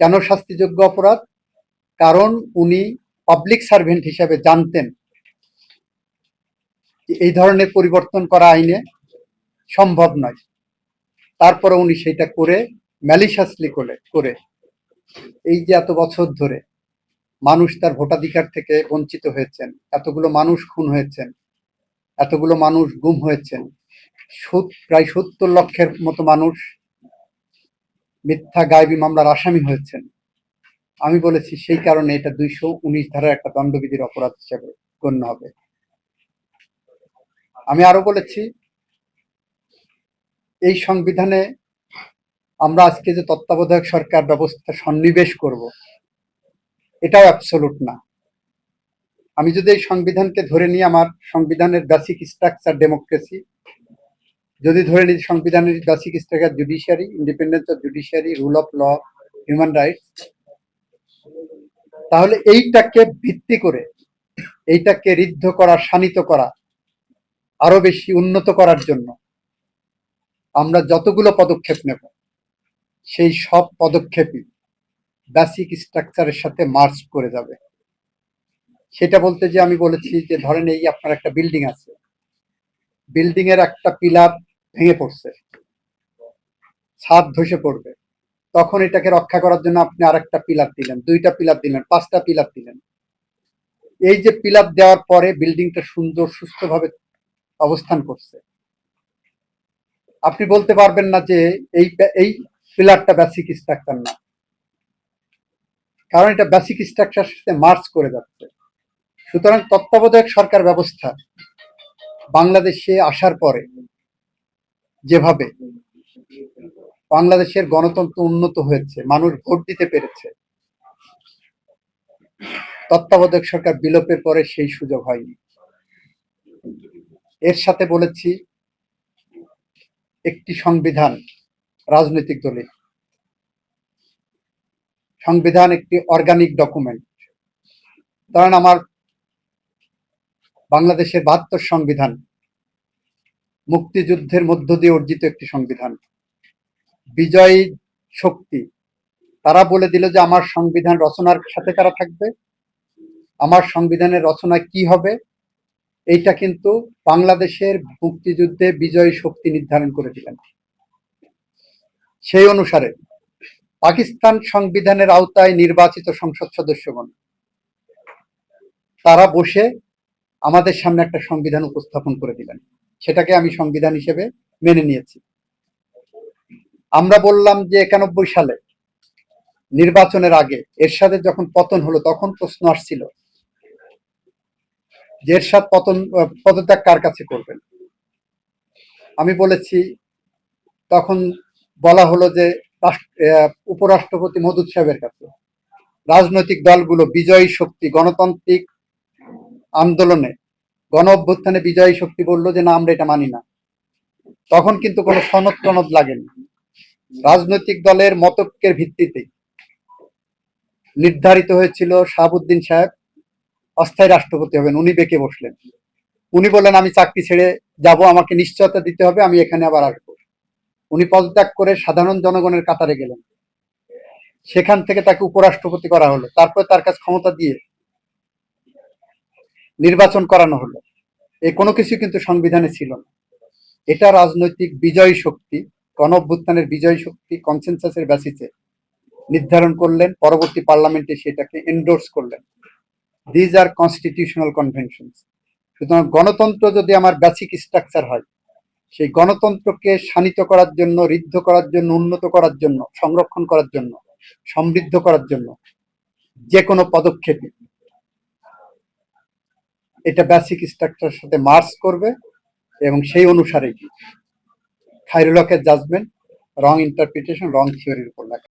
কেন শাস্তিযোগ্য অপরাধ? কারণ উনি পাবলিক সার্ভেন্ট হিসেবে জানতেন এই ধরনের পরিবর্তন করা আইনে সম্ভব নয়। তারপরে উনি সেটা করে ম্যালিশাসলি করে করে এই যে এত বছর ধরে মানুষ তার ভোটাধিকার থেকে বঞ্চিত হয়েছেন, এতগুলো মানুষ খুন হয়েছেন, এতগুলো মানুষ গুম হয়েছেন প্রায় সত্তর লক্ষের মতো মানুষ মিথ্যা গায়েবী মামলার আসামি হয়েছেন। আমি বলেছি সেই কারণে এটা দুইশো উনিশ ধারার একটা দণ্ডবিধির অপরাধ হিসেবে গণ্য হবে। আমি আরও বলেছি, এই সংবিধানে আমরা আজকে যে তত্ত্বাবধায়ক সরকার ব্যবস্থা সন্নিবেশ করব, এটাও অ্যাবসলুট না। আমি যদি এই সংবিধানকে ধরে নিই, আমার সংবিধানের বেসিক স্ট্রাকচার ডেমোক্রেসি যদি ধরে নিই সংবিধানের basic structure judiciary independence of judiciary rule of law human rights তাহলে এইটাকে ভিত্তি করে, এইটাকে ঋদ্ধ করা, শানিত করা, আরও বেশি উন্নত করার জন্য আমরা যতগুলো পদক্ষেপ নেব, সেই সব পদক্ষেপই বেসিক স্ট্রাকচারের সাথে মার্চ করে যাবে। সেটা বলতে যে আমি বলেছি যে ধরেন এই আপনার একটা বিল্ডিং আছে। বিল্ডিং এর একটা পিলার ভেঙে পড়ছে। ছাদ ধসে পড়বে। তখন এটাকে রক্ষা করার জন্য আপনি আরেকটা পিলার দিলেন, দুইটা পিলার দিলেন, পাঁচটা পিলার দিলেন। এই যে পিলার দেওয়ার পরে বিল্ডিংটা সুন্দর, সুস্থভাবে অবস্থান করছে। আপনি বলতে পারবেন না যে এই এই পিলারটা বেসিক স্ট্রাকচার না। কারণ এটা বেসিক স্ট্রাকচার সাথে মার্চ করে যাচ্ছে। সুতরাং তত্ত্বাবধায়ক সরকার ব্যবস্থা বাংলাদেশে আসার পরে যেভাবে বাংলাদেশের গণতন্ত্র উন্নত হয়েছে, মানুষ ভোট দিতে পেরেছে, তত্ত্বাবধায়ক সরকার বিলোপের পরে সেই সুযোগ হয়নি। এর সাথে বলেছি, একটি সংবিধান রাজনৈতিক দলের সংবিধান একটি অর্গানিক ডকুমেন্ট কারণ আমার বাংলাদেশের বাহাত্তর সংবিধান মুক্তিযুদ্ধের মধ্য দিয়ে অর্জিত একটি সংবিধান। বিজয়ী শক্তি। তারা বলে দিল যে আমার সংবিধান রচনার সাথে কারা থাকবে? আমার সংবিধানের রচনা কি হবে? এইটা কিন্তু বাংলাদেশের মুক্তিযুদ্ধে বিজয়ী শক্তি নির্ধারণ করে দিলেন সেই অনুসারে পাকিস্তান সংবিধানের আওতায় নির্বাচিত সংসদ সদস্যগণ, তারা বসে আমাদের সামনে একটা সংবিধান উপস্থাপন করে দিলেন। সেটাকে আমি সংবিধান হিসেবে মেনে নিয়েছি। আমরা বললাম যে একানব্বই সালে নির্বাচনের আগে এরশাদের যখন পতন হলো, তখন প্রশ্ন আসছিল যে এরশাদ পতন, পদত্যাগ কার কাছে করবেন? আমি বলেছি, তখন বলা হলো যে উপরাষ্ট্রপতি মধুদ সাহেবের কাছে। রাজনৈতিক দলগুলো বিজয়ী শক্তি, গণতান্ত্রিক আন্দোলনে গণ অভ্যুত্থানে বিজয়ী শক্তি বলল যে, না, আমরা এটা মানি না। তখন কিন্তু কোনো সনদ টনদ লাগেনি। রাজনৈতিক দলের মতকের ভিত্তিতে নির্ধারিত হয়েছিল শাহাবুদ্দিন সাহেব, অস্থায়ী রাষ্ট্রপতি হবেন, উনি বেঁকে বসলেন। উনি বললেন, আমি চাকরি ছেড়ে যাব, আমাকে নিশ্চয়তা দিতে হবে, আমি এখানে আবার আসব। উনি পদত্যাগ করে সাধারণ জনগণের কাতারে গেলেন। সেখান থেকে তাকে উপরাষ্ট্রপতি করা হলো। তারপর তার কাছে ক্ষমতা দিয়ে নির্বাচন করানো হলো। এই কোনো কিছু কিন্তু সংবিধানে ছিল না। এটা রাজনৈতিক বিজয় শক্তি, গণ অভ্যুত্থানের বিজয়ী শক্তি কনসেনসাসের বেসিসে নির্ধারণ করলেন, পরবর্তী পার্লামেন্টে সেটাকে এন্ডোর্স করলেন। দিজ আর কনস্টিটিউশনাল কনভেনশন সুতরাং গণতন্ত্র যদি আমার বেসিক স্ট্রাকচার হয়, সেই গণতন্ত্রকে শানিত করার জন্য, ঋদ্ধ করার জন্য, উন্নত করার জন্য, সংরক্ষণ করার জন্য, সমৃদ্ধ করার জন্য যে কোনো পদক্ষেপই এটা বেসিক স্ট্রাকচারের সাথে মার্চ করবে এবং সেই অনুসারে কি খাইরুলকের জাজমেন্ট রং ইন্টারপ্রিটেশন রং থিওরির উপর লেখা।